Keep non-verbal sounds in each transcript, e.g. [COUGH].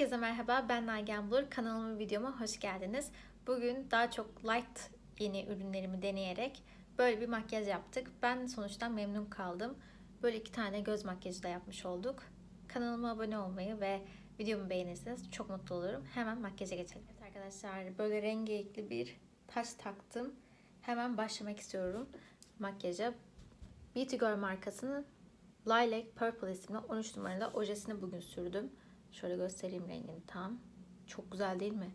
Herkese merhaba, ben Nagihan Bulur. Kanalıma videoma hoş geldiniz. Bugün daha çok light yeni ürünlerimi deneyerek böyle bir makyaj yaptık. Ben sonuçta memnun kaldım. Böyle iki tane göz makyajı da yapmış olduk. Kanalıma abone olmayı ve videomu beğenirseniz çok mutlu olurum. Hemen makyaja geçelim. Evet arkadaşlar, böyle rengarenkli bir taç taktım. Hemen başlamak istiyorum makyaja. Beauty Girl markasının Lilac Purple isimli 13 numaralı ojesini bugün sürdüm. Şöyle göstereyim rengini tam. Çok güzel değil mi?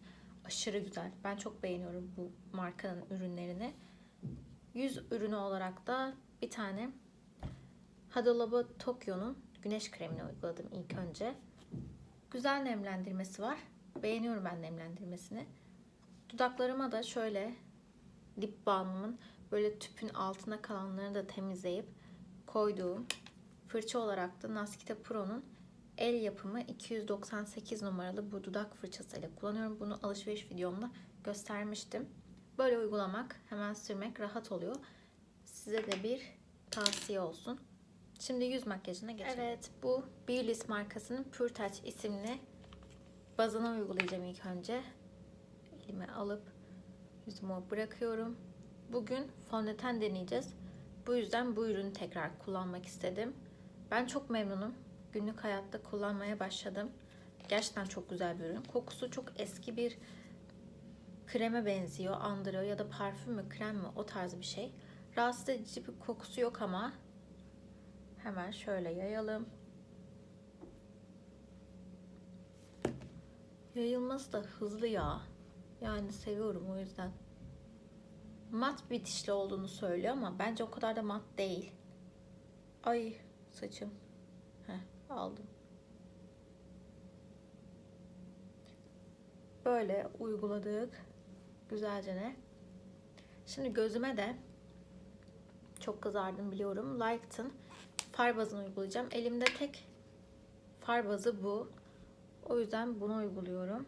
Aşırı güzel. Ben çok beğeniyorum bu markanın ürünlerini. Yüz ürünü olarak da bir tane Hada Labo Tokyo'nun güneş kremini uyguladım ilk önce. Güzel nemlendirmesi var. Beğeniyorum ben nemlendirmesini. Dudaklarıma da şöyle lip balmımın böyle tüpün altına kalanlarını da temizleyip koyduğum fırça olarak da Naskita Pro'nun el yapımı 298 numaralı bu dudak fırçasıyla kullanıyorum. Bunu alışveriş videomda göstermiştim. Böyle uygulamak, hemen sürmek rahat oluyor. Size de bir tavsiye olsun. Şimdi yüz makyajına geçelim. Evet, bu Beaulis markasının Pure Touch isimli bazına uygulayacağım ilk önce. Elime alıp yüzüme bırakıyorum. Bugün fondöten deneyeceğiz. Bu yüzden bu ürünü tekrar kullanmak istedim. Ben çok memnunum. Günlük hayatta kullanmaya başladım. Gerçekten çok güzel bir ürün. Kokusu çok eski bir kreme benziyor, andırıyor ya da parfüm mü, krem mi o tarz bir şey. Rahatsız edici bir kokusu yok ama hemen şöyle yayalım. Yayılması da hızlı ya. Yani seviyorum o yüzden. Mat bitişli olduğunu söylüyor ama bence o kadar da mat değil. Ay saçım. Aldım. Böyle uyguladık. Güzelce ne? Şimdi gözüme de çok kızardım biliyorum. Light'ın far bazını uygulayacağım. Elimde tek far bazı bu. O yüzden bunu uyguluyorum.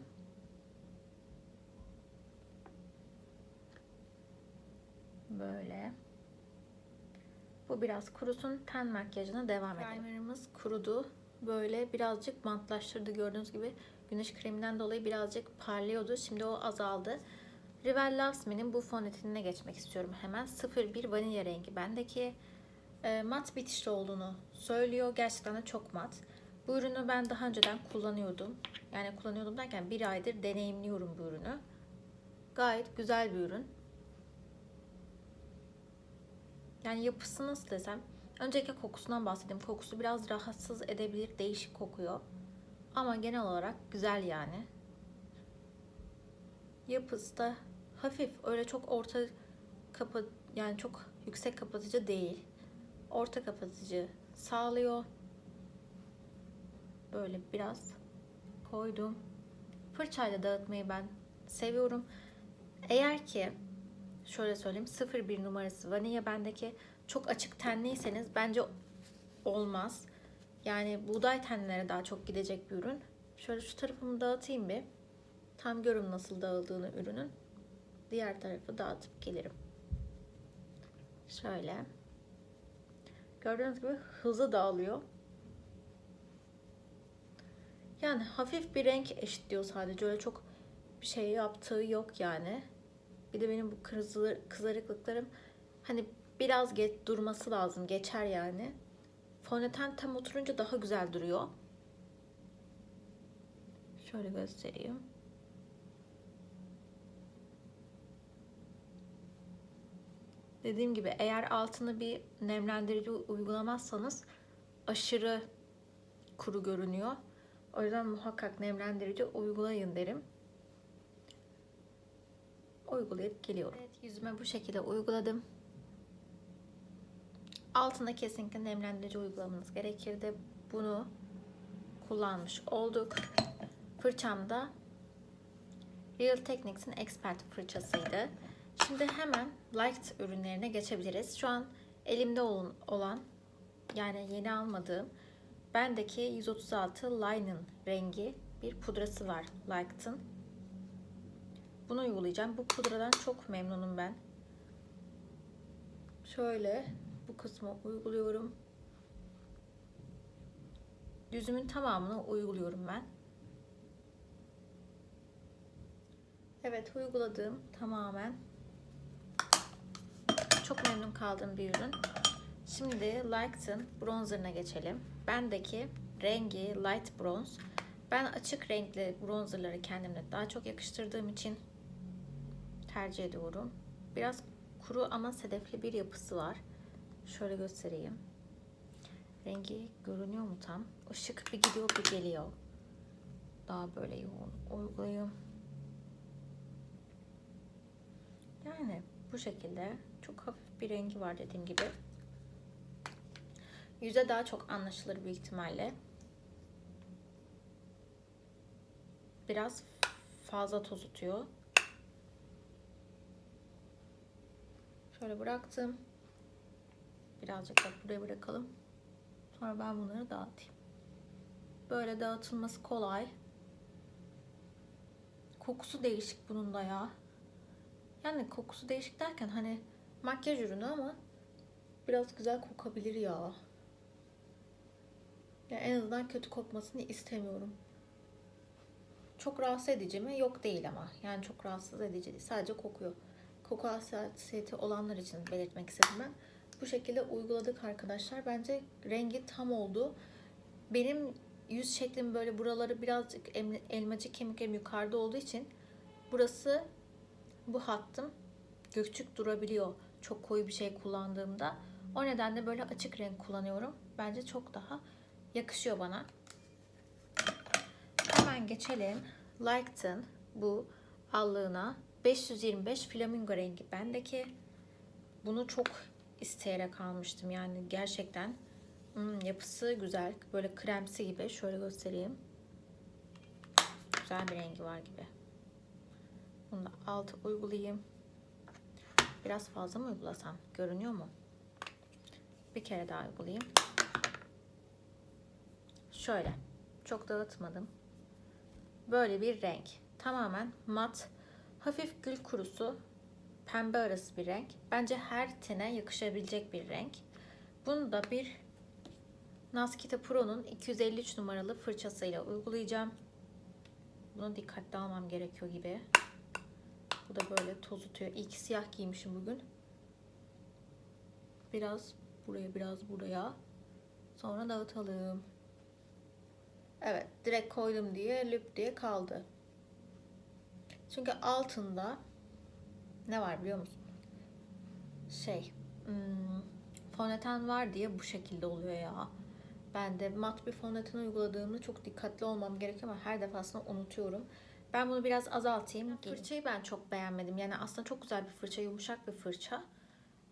Böyle. Bu biraz kurusun. Ten makyajına devam edelim. Primerımız kurudu. Böyle birazcık bantlaştırdı gördüğünüz gibi. Güneş kreminden dolayı birazcık parlıyordu. Şimdi o azaldı. Rivel Loves bu fondötenine geçmek istiyorum hemen. 01 vanilya rengi. Bendeki e, mat bitişli olduğunu söylüyor. Gerçekten de çok mat. Bu ürünü ben daha önceden kullanıyordum. Yani kullanıyordum derken bir aydır deneyimliyorum bu ürünü. Gayet güzel bir ürün. Yani yapısı nasıl desem. Öncelikle kokusundan bahsedeyim. Kokusu biraz rahatsız edebilir. Değişik kokuyor. Ama genel olarak güzel yani. Yapısı da hafif. Öyle çok orta kapa yani çok yüksek kapatıcı değil. Orta kapatıcı sağlıyor. Böyle biraz koydum. Fırçayla dağıtmayı ben seviyorum. Eğer ki şöyle söyleyeyim 01 numarası vanilya bendeki çok açık tenliyseniz bence olmaz. Yani buğday tenlere daha çok gidecek bir ürün. Şöyle şu tarafımı dağıtayım bir. Tam görün nasıl dağıldığını ürünün. Diğer tarafı dağıtıp gelirim. Şöyle. Gördüğünüz gibi hızlı dağılıyor. Yani hafif bir renk eşitliyor sadece. Öyle çok bir şey yaptığı yok yani. Bir de benim bu kızarıklıklarım hani biraz geç durması lazım. Geçer yani. Fondöten tam oturunca daha güzel duruyor. Şöyle göstereyim. Dediğim gibi eğer altını bir nemlendirici uygulamazsanız aşırı kuru görünüyor. O yüzden muhakkak nemlendirici uygulayın derim. Uygulayıp geliyorum. Evet yüzüme bu şekilde uyguladım. Altına kesinlikle nemlendirici uygulamanız gerekirdi. Bunu kullanmış olduk. Fırçam da Real Techniques'in Expert fırçasıydı. Şimdi hemen Light ürünlerine geçebiliriz. Şu an elimde olan yani yeni almadığım bendeki 136 Linen rengi bir pudrası var Light'ın. Bunu uygulayacağım. Bu pudradan çok memnunum ben. Şöyle kısmı uyguluyorum. Yüzümün tamamını uyguluyorum ben. Evet uyguladım tamamen. Çok memnun kaldığım bir ürün. Şimdi Light'ın bronzerına geçelim. Bendeki rengi light bronze. Ben açık renkli bronzerları kendimle daha çok yakıştırdığım için tercih ediyorum. Biraz kuru ama sedefli bir yapısı var. Şöyle göstereyim. Rengi görünüyor mu tam? Işık bir gidiyor bir geliyor. Daha böyle yoğun uygulayayım. Yani bu şekilde çok hafif bir rengi var dediğim gibi. Yüze daha çok anlaşılır büyük ihtimalle. Biraz fazla toz tutuyor. Şöyle bıraktım. Birazcık da buraya bırakalım. Sonra ben bunları dağıtayım. Böyle dağıtılması kolay. Kokusu değişik bunun da ya. Yani kokusu değişik derken hani makyaj ürünü ama biraz güzel kokabilir ya. Ya en azından kötü kokmasını istemiyorum. Çok rahatsız edici mi? Yok değil ama. Yani çok rahatsız edici değil. Sadece kokuyor. Koku hassasiyeti olanlar için belirtmek istedim ben. Bu şekilde uyguladık arkadaşlar. Bence rengi tam oldu. Benim yüz şeklim böyle buraları birazcık elmacık kemiklerim yukarıda olduğu için burası bu hattım gökçük durabiliyor çok koyu bir şey kullandığımda. O nedenle böyle açık renk kullanıyorum. Bence çok daha yakışıyor bana. Hemen geçelim. Liked'ın bu allığına 525 flamingo rengi bendeki. Bunu çok isteyerek almıştım. Yani gerçekten hmm, yapısı güzel. Böyle kremsi gibi. Şöyle göstereyim. Güzel bir rengi var gibi. Bunu da altı uygulayayım. Biraz fazla mı uygulasam? Görünüyor mu? Bir kere daha uygulayayım. Şöyle. Çok dağıtmadım. Böyle bir renk. Tamamen mat, hafif gül kurusu, pembe arası bir renk. Bence her tene yakışabilecek bir renk. Bunu da bir Naskita Pro'nun 253 numaralı fırçasıyla uygulayacağım. Bunu dikkatli almam gerekiyor gibi. Bu da böyle toz tutuyor. İyi ki siyah giymişim bugün. Biraz buraya biraz buraya. Sonra dağıtalım. Evet direkt koydum diye lüp diye kaldı. Çünkü altında ne var biliyor musun? Şey hmm, fondöten var diye bu şekilde oluyor ya. Ben de mat bir fondöten uyguladığımda çok dikkatli olmam gerekiyor ama her defasında unutuyorum. Ben bunu biraz azaltayım. Fırçayı ben çok beğenmedim. Yani aslında çok güzel bir fırça, yumuşak bir fırça.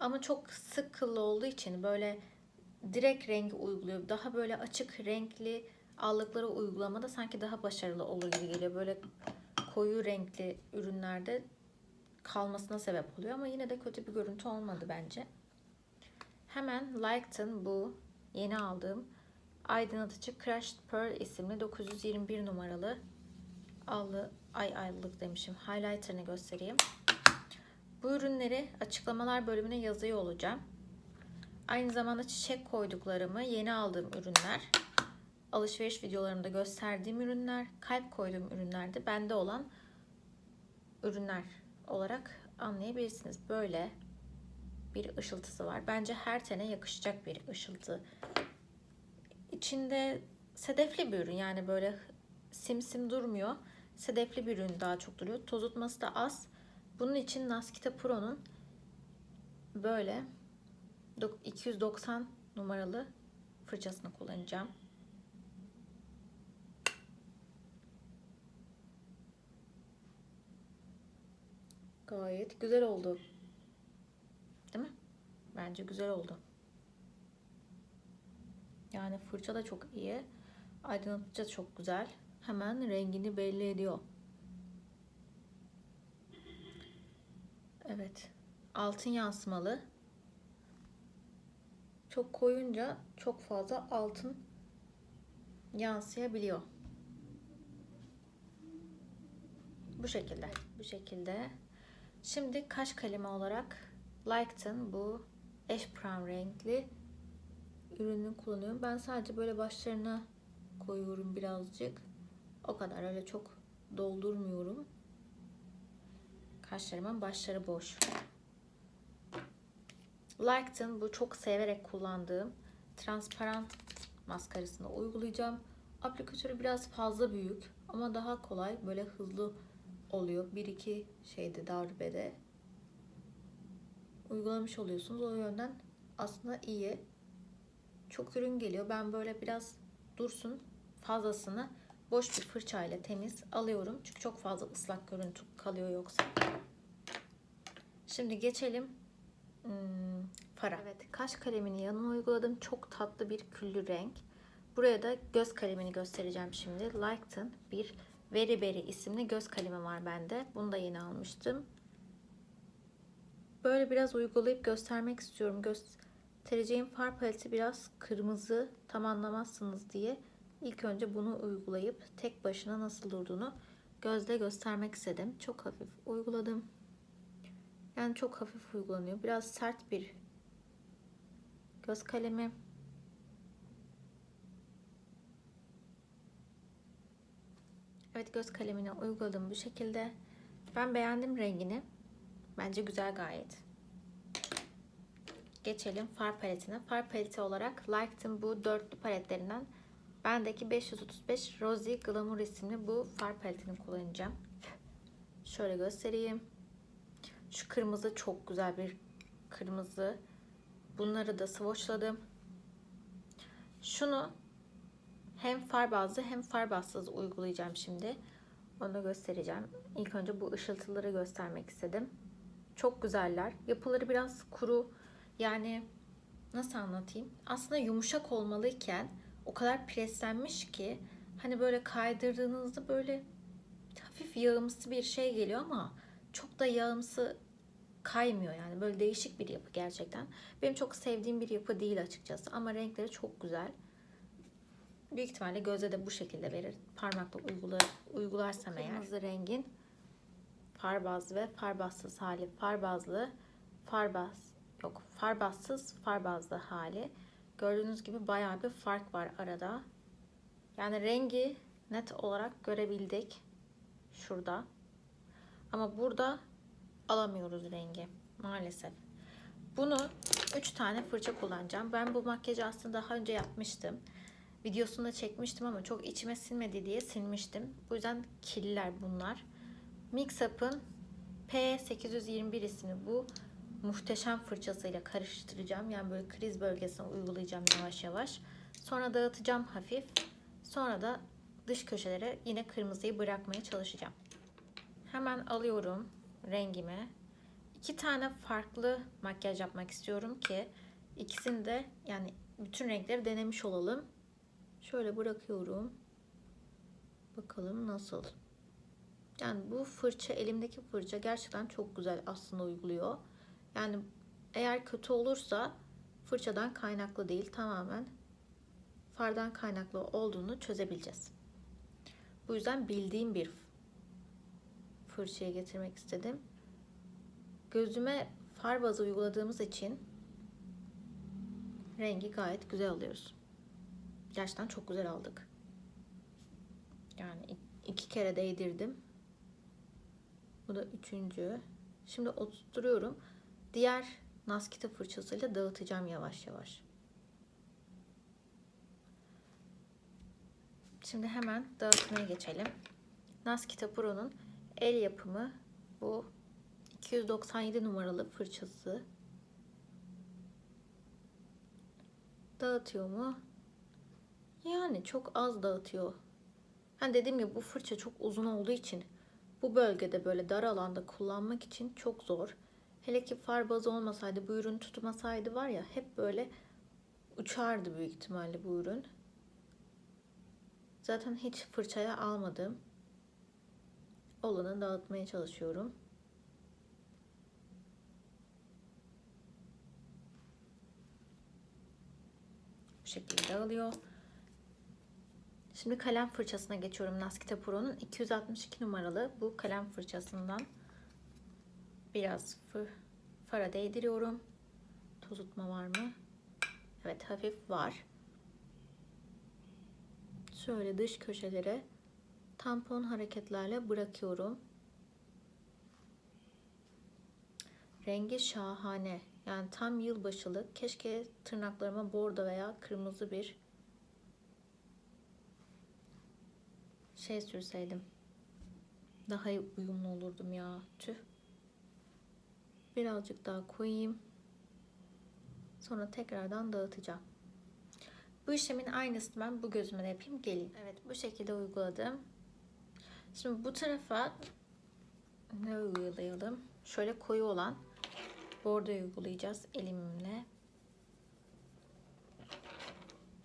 Ama çok sık kıllı olduğu için böyle direkt rengi uyguluyor. Daha böyle açık renkli allıkları uygulamada sanki daha başarılı olur gibi geliyor. Böyle koyu renkli ürünlerde kalmasına sebep oluyor ama yine de kötü bir görüntü olmadı bence. Hemen Liked'ın bu yeni aldığım aydınlatıcı Crushed Pearl isimli 921 numaralı allı ay aylık demişim highlighter'ını göstereyim. Bu ürünleri açıklamalar bölümüne yazıyor olacağım. Aynı zamanda çiçek koyduklarımı yeni aldığım ürünler alışveriş videolarımda gösterdiğim ürünler, kalp koyduğum ürünlerde bende olan ürünler olarak anlayabilirsiniz. Böyle bir ışıltısı var. Bence her tene yakışacak bir ışıltı. İçinde sedefli bir ürün yani böyle simsim durmuyor. Sedefli bir ürün daha çok duruyor. Tozutması da az. Bunun için Naskita Pro'nun böyle 290 numaralı fırçasını kullanacağım. Gayet güzel oldu. Değil mi? Bence güzel oldu. Yani fırça da çok iyi. Aydınlatıcı çok güzel. Hemen rengini belli ediyor. Evet. Altın yansımalı. Çok koyunca çok fazla altın yansıyabiliyor. Bu şekilde. Bu şekilde Şimdi kaş kalemi olarak Liked'ın bu Ash Brown renkli ürünü kullanıyorum. Ben sadece böyle başlarına koyuyorum birazcık. O kadar öyle çok doldurmuyorum. Kaşlarımın başları boş. Like'ın bu çok severek kullandığım transparan maskarasını uygulayacağım. Aplikatörü biraz fazla büyük ama daha kolay böyle hızlı oluyor. Bir iki şeyde darbede uygulamış oluyorsunuz. O yönden aslında iyi. Çok ürün geliyor. Ben böyle biraz dursun fazlasını boş bir fırçayla temiz alıyorum. Çünkü çok fazla ıslak görüntü kalıyor yoksa. Şimdi geçelim hmm, fara. Evet, kaş kalemini yanına uyguladım. Çok tatlı bir küllü renk. Buraya da göz kalemini göstereceğim şimdi. Lighten bir Very Berry isimli göz kalemi var bende. Bunu da yeni almıştım. Böyle biraz uygulayıp göstermek istiyorum. Göstereceğim far paleti biraz kırmızı tam anlamazsınız diye ilk önce bunu uygulayıp tek başına nasıl durduğunu gözle göstermek istedim. Çok hafif uyguladım. Yani çok hafif uygulanıyor. Biraz sert bir göz kalemi. Evet göz kalemine uyguladım bu şekilde. Ben beğendim rengini. Bence güzel gayet. Geçelim far paletine. Far paleti olarak Liked'ın bu dörtlü paletlerinden bendeki 535 Rosy Glamour isimli bu far paletini kullanacağım. Şöyle göstereyim. Şu kırmızı çok güzel bir kırmızı. Bunları da swatchladım. Şunu hem far bazlı hem far bazsız uygulayacağım şimdi. Onu göstereceğim. İlk önce bu ışıltıları göstermek istedim. Çok güzeller. Yapıları biraz kuru. Yani nasıl anlatayım? Aslında yumuşak olmalıyken o kadar preslenmiş ki hani böyle kaydırdığınızda böyle hafif yağımsı bir şey geliyor ama çok da yağımsı kaymıyor yani böyle değişik bir yapı gerçekten. Benim çok sevdiğim bir yapı değil açıkçası ama renkleri çok güzel. Büyük ihtimalle göze de bu şekilde verir. Parmakla uygular, uygularsam eğer. Kırmızı rengin far bazlı ve far bazsız hali. Far bazlı, far baz, yok far bazsız, far bazlı hali. Gördüğünüz gibi bayağı bir fark var arada. Yani rengi net olarak görebildik. Şurada. Ama burada alamıyoruz rengi maalesef. Bunu 3 tane fırça kullanacağım. Ben bu makyajı aslında daha önce yapmıştım. Videosunu da çekmiştim ama çok içime sinmedi diye silmiştim. Bu yüzden kirliler bunlar. Mix Up'ın P821 isimli bu muhteşem fırçasıyla karıştıracağım. Yani böyle kriz bölgesine uygulayacağım yavaş yavaş. Sonra dağıtacağım hafif. Sonra da dış köşelere yine kırmızıyı bırakmaya çalışacağım. Hemen alıyorum rengimi. İki tane farklı makyaj yapmak istiyorum ki ikisini de yani bütün renkleri denemiş olalım. Şöyle bırakıyorum. Bakalım nasıl. Yani bu fırça elimdeki fırça gerçekten çok güzel aslında uyguluyor. Yani eğer kötü olursa fırçadan kaynaklı değil tamamen fardan kaynaklı olduğunu çözebileceğiz. Bu yüzden bildiğim bir fırçaya getirmek istedim. Gözüme far bazı uyguladığımız için rengi gayet güzel alıyoruz. Gerçekten çok güzel aldık. Yani iki kere değdirdim. Bu da üçüncü. Şimdi oturtuyorum. Diğer naskita fırçasıyla dağıtacağım yavaş yavaş. Şimdi hemen dağıtmaya geçelim. Naskita Pro'nun el yapımı bu 297 numaralı fırçası. Dağıtıyor mu? Yani çok az dağıtıyor. Hani dediğim gibi bu fırça çok uzun olduğu için bu bölgede böyle dar alanda kullanmak için çok zor. Hele ki far bazı olmasaydı bu ürün tutmasaydı var ya hep böyle uçardı büyük ihtimalle bu ürün. Zaten hiç fırçaya almadım. Olanı dağıtmaya çalışıyorum. Bu şekilde dağılıyor. Şimdi kalem fırçasına geçiyorum. Naskita Pro'nun 262 numaralı bu kalem fırçasından biraz fara değdiriyorum. Tozutma var mı? Evet hafif var. Şöyle dış köşelere tampon hareketlerle bırakıyorum. Rengi şahane. Yani tam yılbaşılık. Keşke tırnaklarıma bordo veya kırmızı bir şey sürseydim. Daha uyumlu olurdum ya. Tüh. Birazcık daha koyayım. Sonra tekrardan dağıtacağım. Bu işlemin aynısını ben bu gözüme de yapayım geleyim. Evet bu şekilde uyguladım. Şimdi bu tarafa ne uygulayalım? Şöyle koyu olan bordo uygulayacağız elimle.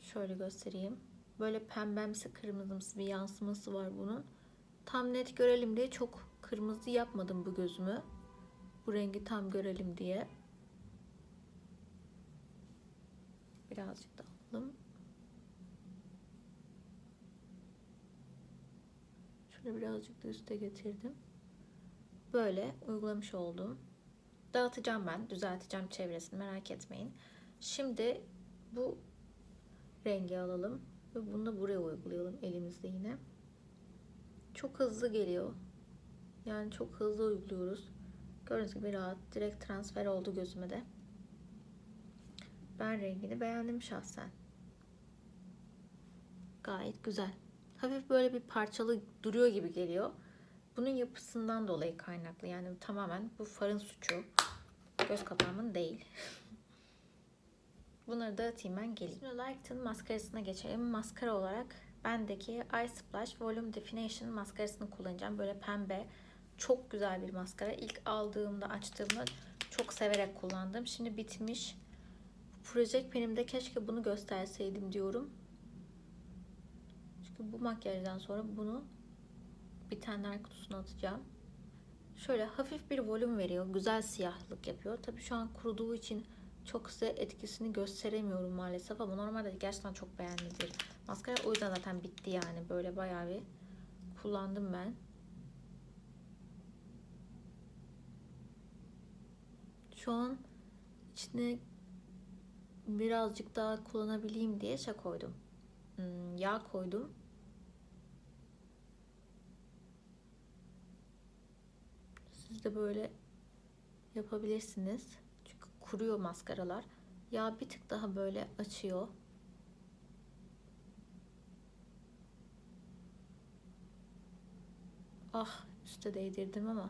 Şöyle göstereyim. Böyle pembemsi kırmızımsı bir yansıması var bunun. Tam net görelim diye çok kırmızı yapmadım bu gözümü. Bu rengi tam görelim diye. Birazcık da alalım. Şöyle birazcık da üste getirdim. Böyle uygulamış oldum. Dağıtacağım ben. Düzelteceğim çevresini merak etmeyin. Şimdi bu rengi alalım. Ve bunu da buraya uygulayalım elimizde yine. Çok hızlı geliyor. Yani çok hızlı uyguluyoruz. Gördüğünüz gibi rahat. Direkt transfer oldu gözüme de. Ben rengini beğendim şahsen. Gayet güzel. Hafif böyle bir parçalı duruyor gibi geliyor. Bunun yapısından dolayı kaynaklı. Yani tamamen bu farın suçu. Göz kapağımın değil. [LAUGHS] Bunları dağıtayım ben geleyim. Şimdi Lighten maskarasına geçelim. Maskara olarak bendeki Eye Splash Volume Definition maskarasını kullanacağım. Böyle pembe. Çok güzel bir maskara. İlk aldığımda, açtığımda çok severek kullandım. Şimdi bitmiş. Project Pen'imde keşke bunu gösterseydim diyorum. Çünkü bu makyajdan sonra bunu bitenler kutusuna atacağım. Şöyle hafif bir volüm veriyor. Güzel siyahlık yapıyor. Tabii şu an kuruduğu için çok size etkisini gösteremiyorum maalesef ama normalde gerçekten çok beğendiğim bir maskara. O yüzden zaten bitti yani. Böyle bayağı bir kullandım ben. Şu an içine birazcık daha kullanabileyim diye şey koydum. Hmm, yağ koydum. Siz de böyle yapabilirsiniz. Kuruyor maskaralar. Yağ bir tık daha böyle açıyor. Ah üste değdirdim ama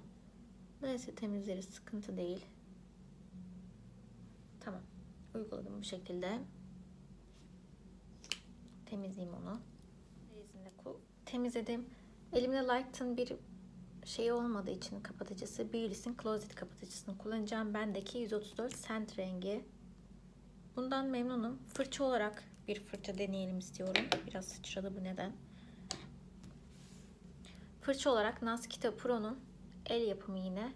neyse temizleriz sıkıntı değil. Tamam uyguladım bu şekilde. Temizleyeyim onu. Temizledim. Elimde Lighten bir şey olmadığı için kapatıcısı Baileys'in Closet kapatıcısını kullanacağım. Bendeki 134 cent rengi. Bundan memnunum. Fırça olarak bir fırça deneyelim istiyorum. Biraz sıçradı bu neden. Fırça olarak Naskita Pro'nun el yapımı yine.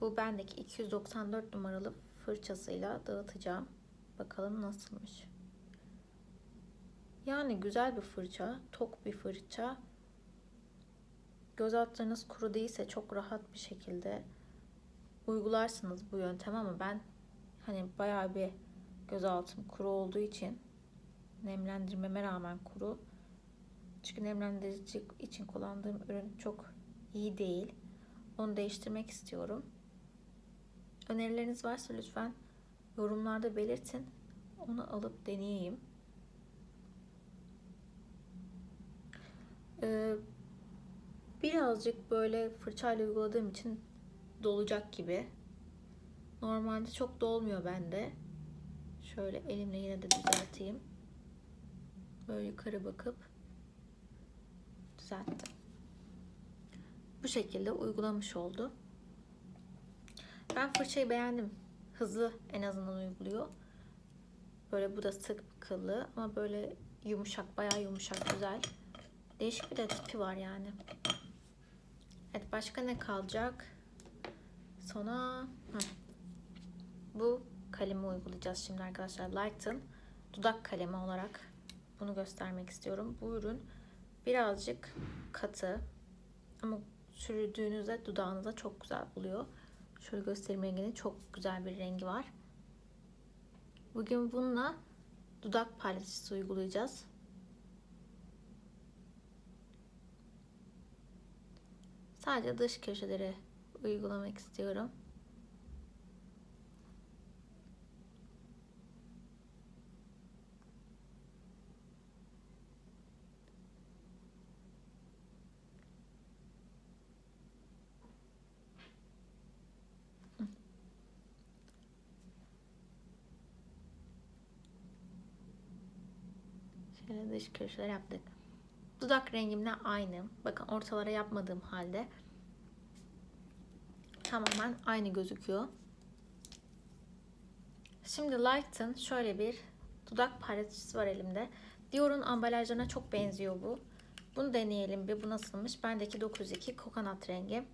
Bu bendeki 294 numaralı fırçasıyla dağıtacağım. Bakalım nasılmış. Yani güzel bir fırça. Tok bir fırça. Göz altlarınız kuru değilse çok rahat bir şekilde uygularsınız bu yöntem ama ben hani bayağı bir göz altım kuru olduğu için nemlendirmeme rağmen kuru. Çünkü nemlendirici için kullandığım ürün çok iyi değil. Onu değiştirmek istiyorum. Önerileriniz varsa lütfen yorumlarda belirtin. Onu alıp deneyeyim. Ee, birazcık böyle fırçayla uyguladığım için dolacak gibi. Normalde çok dolmuyor bende. Şöyle elimle yine de düzelteyim. Böyle yukarı bakıp düzelttim. Bu şekilde uygulamış oldu. Ben fırçayı beğendim. Hızlı en azından uyguluyor. Böyle bu da sık kıllı ama böyle yumuşak, bayağı yumuşak, güzel. Değişik bir de tipi var yani. Evet başka ne kalacak? Sonra hı. bu kalemi uygulayacağız şimdi arkadaşlar. Lighten dudak kalemi olarak bunu göstermek istiyorum. Bu ürün birazcık katı ama sürdüğünüzde dudağınıza çok güzel oluyor. Şöyle göstereyim rengini. Çok güzel bir rengi var. Bugün bununla dudak paylaşıcısı uygulayacağız. Sadece dış köşelere uygulamak istiyorum. Şöyle dış köşeler yaptık. Dudak rengimle aynı. Bakın ortalara yapmadığım halde tamamen aynı gözüküyor. Şimdi Light'ın şöyle bir dudak parlatıcısı var elimde. Dior'un ambalajlarına çok benziyor bu. Bunu deneyelim bir. Bu nasılmış? Bendeki 902 kokonat rengi.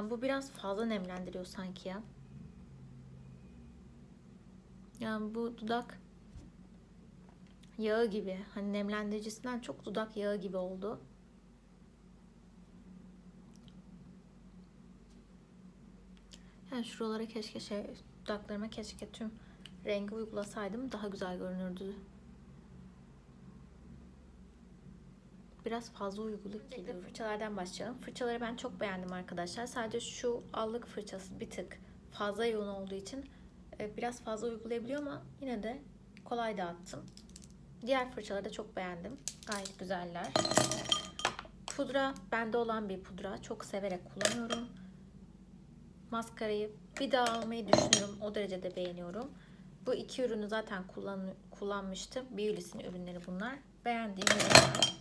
Yani bu biraz fazla nemlendiriyor sanki ya. Yani bu dudak yağı gibi. Hani nemlendiricisinden çok dudak yağı gibi oldu. Yani şuralara keşke şey, dudaklarıma keşke tüm rengi uygulasaydım daha güzel görünürdü. Biraz fazla uyguluk geliyor. Fırçalardan başlayalım. Fırçaları ben çok beğendim arkadaşlar. Sadece şu allık fırçası bir tık fazla yoğun olduğu için e, biraz fazla uygulayabiliyor ama yine de kolay dağıttım. Diğer fırçaları da çok beğendim. Gayet güzeller. Pudra bende olan bir pudra. Çok severek kullanıyorum. Maskarayı bir daha almayı düşünüyorum. O derecede beğeniyorum. Bu iki ürünü zaten kullan, kullanmıştım. Biolis'in ürünleri bunlar. Beğendiğim ürünler.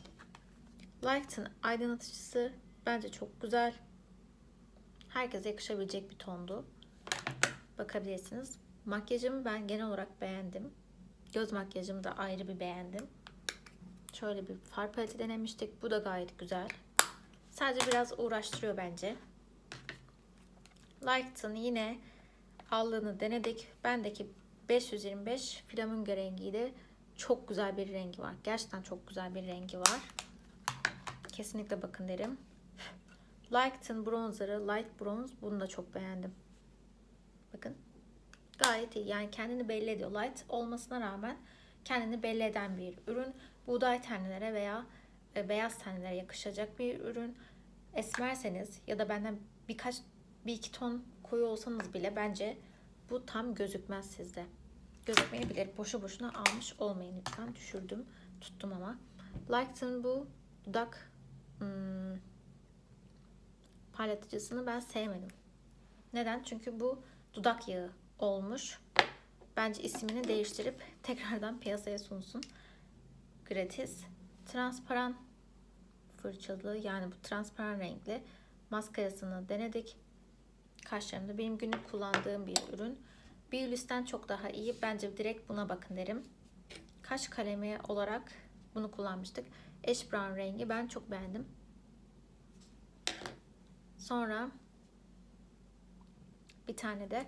Light'ın aydınlatıcısı bence çok güzel. Herkese yakışabilecek bir tondu. Bakabilirsiniz. Makyajımı ben genel olarak beğendim. Göz makyajımı da ayrı bir beğendim. Şöyle bir far paleti denemiştik. Bu da gayet güzel. Sadece biraz uğraştırıyor bence. Light'ın yine allığını denedik. Bendeki 525 flamingo rengiydi. Çok güzel bir rengi var. Gerçekten çok güzel bir rengi var. Kesinlikle bakın derim. Light'ın bronzerı Light Bronze. Bunu da çok beğendim. Bakın. Gayet iyi. Yani kendini belli ediyor. Light olmasına rağmen kendini belli eden bir ürün. Buğday tenlere veya e, beyaz tenlere yakışacak bir ürün. Esmerseniz ya da benden birkaç bir iki ton koyu olsanız bile bence bu tam gözükmez sizde. Gözükmeyebilir. Boşu boşuna almış olmayın lütfen. Düşürdüm. Tuttum ama. Light'ın bu dudak hmm, parlatıcısını ben sevmedim. Neden? Çünkü bu dudak yağı olmuş. Bence ismini değiştirip [LAUGHS] tekrardan piyasaya sunsun. Gratis. Transparan fırçalı yani bu transparan renkli maskarasını denedik. Kaşlarımda benim günlük kullandığım bir ürün. Biolis'ten çok daha iyi. Bence direkt buna bakın derim. Kaş kalemi olarak bunu kullanmıştık. Ash brown rengi ben çok beğendim. Sonra bir tane de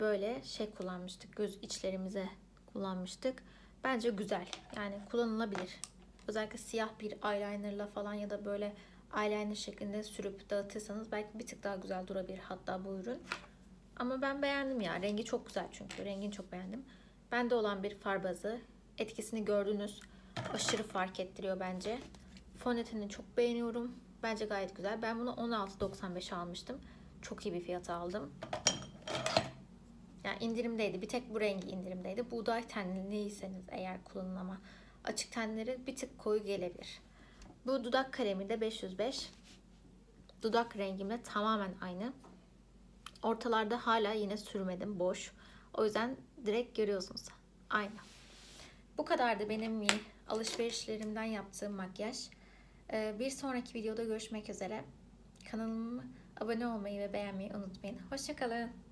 böyle şey kullanmıştık. Göz içlerimize kullanmıştık. Bence güzel. Yani kullanılabilir. Özellikle siyah bir eyelinerla falan ya da böyle eyeliner şeklinde sürüp dağıtırsanız belki bir tık daha güzel durabilir hatta bu ürün. Ama ben beğendim ya. Rengi çok güzel çünkü. Rengini çok beğendim. Bende olan bir far bazı. Etkisini gördünüz. Aşırı fark ettiriyor bence. Fondötenini çok beğeniyorum. Bence gayet güzel. Ben bunu 16.95 almıştım. Çok iyi bir fiyata aldım. Yani indirimdeydi. Bir tek bu rengi indirimdeydi. Buğday tenliyseniz eğer kullanın ama açık tenleri bir tık koyu gelebilir. Bu dudak kalemi de 505. Dudak rengimle tamamen aynı. Ortalarda hala yine sürmedim. Boş. O yüzden direkt görüyorsunuz. Aynı. Bu kadardı benim alışverişlerimden yaptığım makyaj. Ee, bir sonraki videoda görüşmek üzere. Kanalıma abone olmayı ve beğenmeyi unutmayın. Hoşçakalın.